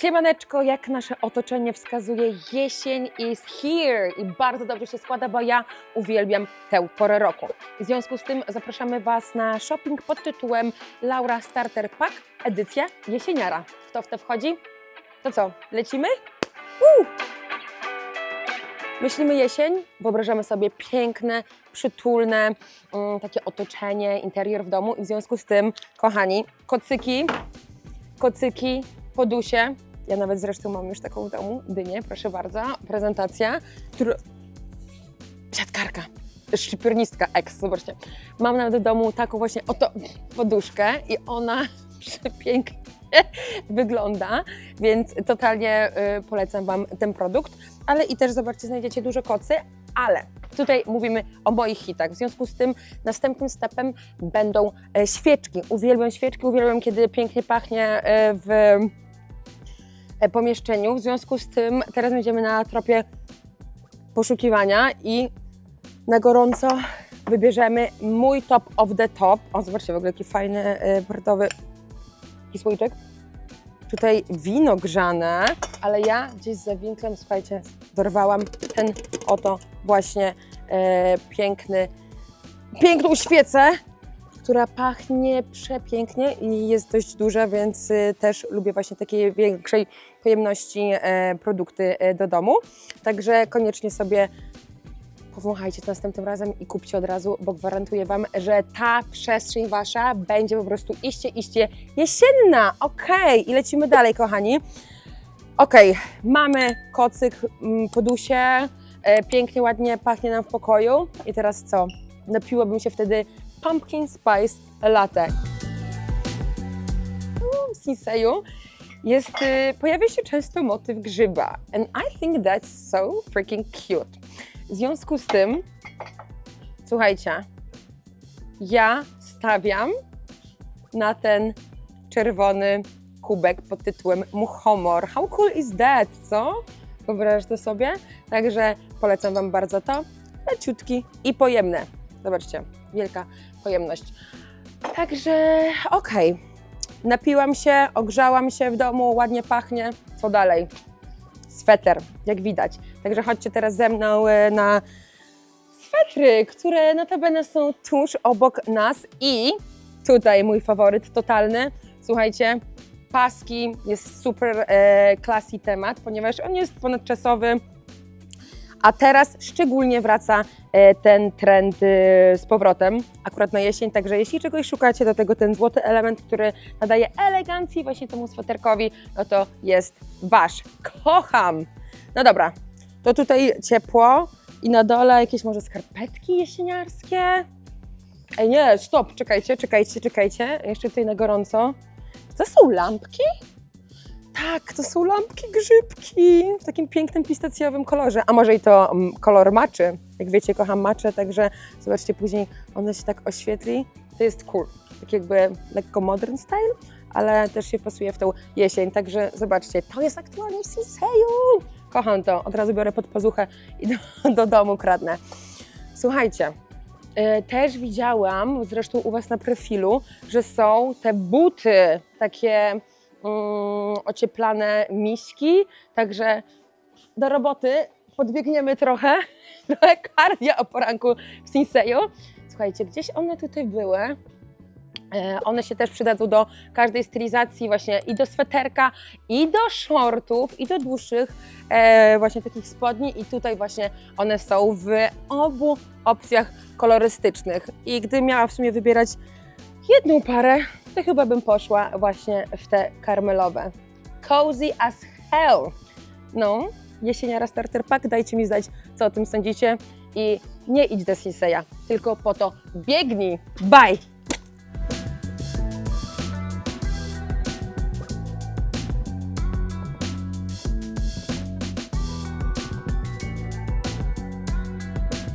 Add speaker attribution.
Speaker 1: Siemaneczko, jak nasze otoczenie wskazuje, jesień is here i bardzo dobrze się składa, bo ja uwielbiam tę porę roku. W związku z tym zapraszamy Was na shopping pod tytułem Laura Starter Pack, edycja jesieniara. Kto w to wchodzi? To co, lecimy? Woo! Myślimy jesień, wyobrażamy sobie piękne, przytulne, mm, takie otoczenie, interior w domu i w związku z tym, kochani, kocyki, kocyki, podusie. Ja nawet zresztą mam już taką w domu, dynię, proszę bardzo, prezentacja, która... Siatkarka, szczypiornistka ex, zobaczcie. Mam nawet w domu taką właśnie oto poduszkę i ona przepięknie wygląda, więc totalnie y, polecam Wam ten produkt. Ale i też zobaczcie, znajdziecie dużo kocy, ale tutaj mówimy o moich hitach. W związku z tym następnym stepem będą e, świeczki. Uwielbiam świeczki, uwielbiam kiedy pięknie pachnie e, w pomieszczeniu. W związku z tym teraz będziemy na tropie poszukiwania i na gorąco wybierzemy mój top of the top. O, zobaczcie w ogóle jaki fajny e, portowy i słoiczek. Tutaj wino grzane, ale ja gdzieś za winklem, słuchajcie, dorwałam ten oto właśnie e, piękny, piękną świecę, która pachnie przepięknie i jest dość duża, więc y, też lubię właśnie takiej większej pojemności e, produkty e, do domu. Także koniecznie sobie powąchajcie to następnym razem i kupcie od razu, bo gwarantuję Wam, że ta przestrzeń Wasza będzie po prostu iście, iście jesienna. Okej, i lecimy dalej, kochani. Okej, mamy kocyk, mm, podusie, e, pięknie, ładnie pachnie nam w pokoju. I teraz co? Napiłabym się wtedy pumpkin spice latte. Mm, W Sinseju jest, y, pojawia się często motyw grzyba. And I think that's so freaking cute. W związku z tym, słuchajcie, ja stawiam na ten czerwony kubek pod tytułem Muchomor. How cool is that, co? Wyobrażasz to sobie? Także polecam Wam bardzo to. Leciutki i pojemne. Zobaczcie, wielka pojemność. Także okej. Napiłam się, ogrzałam się w domu, ładnie pachnie. Co dalej? Sweter, jak widać. Także chodźcie teraz ze mną e, na swetry, które notabene są tuż obok nas i tutaj mój faworyt totalny. Słuchajcie, paski jest super e, classy temat, ponieważ on jest ponadczasowy, a teraz szczególnie wraca e, ten trend e, z powrotem, akurat na jesień, także jeśli czegoś szukacie, do tego ten złoty element, który nadaje elegancji właśnie temu sweterkowi, no to jest wasz. Kocham! No dobra, to tutaj ciepło i na dole jakieś może skarpetki jesieniarskie. Ej nie, stop, czekajcie, czekajcie, czekajcie, jeszcze tutaj na gorąco. To są lampki? Tak, to są lampki grzybki w takim pięknym pistacjowym kolorze. A może i to mm, kolor maczy. Jak wiecie, kocham maczę, także zobaczcie, później one się tak oświetli. To jest cool. Tak jakby lekko modern style, ale też się pasuje w tą jesień. Także zobaczcie, to jest aktualnie w Sinseju. Kocham to. Od razu biorę pod pazuchę i do, do domu kradnę. Słuchajcie, e, też widziałam, zresztą u Was na profilu, że są te buty takie ocieplane miśki, także do roboty podbiegniemy trochę, trochę kardia o poranku w Sinseju. Słuchajcie, gdzieś one tutaj były. E, One się też przydadzą do każdej stylizacji, właśnie i do sweterka, i do shortów, i do dłuższych e, właśnie takich spodni. I tutaj właśnie one są w obu opcjach kolorystycznych. I gdy miała w sumie wybierać jedną parę, to chyba bym poszła właśnie w te karmelowe. Cozy as hell. No, jesieniara starter pack, dajcie mi znać, co o tym sądzicie. I nie idź do Sinseya, tylko po to biegnij. Bye!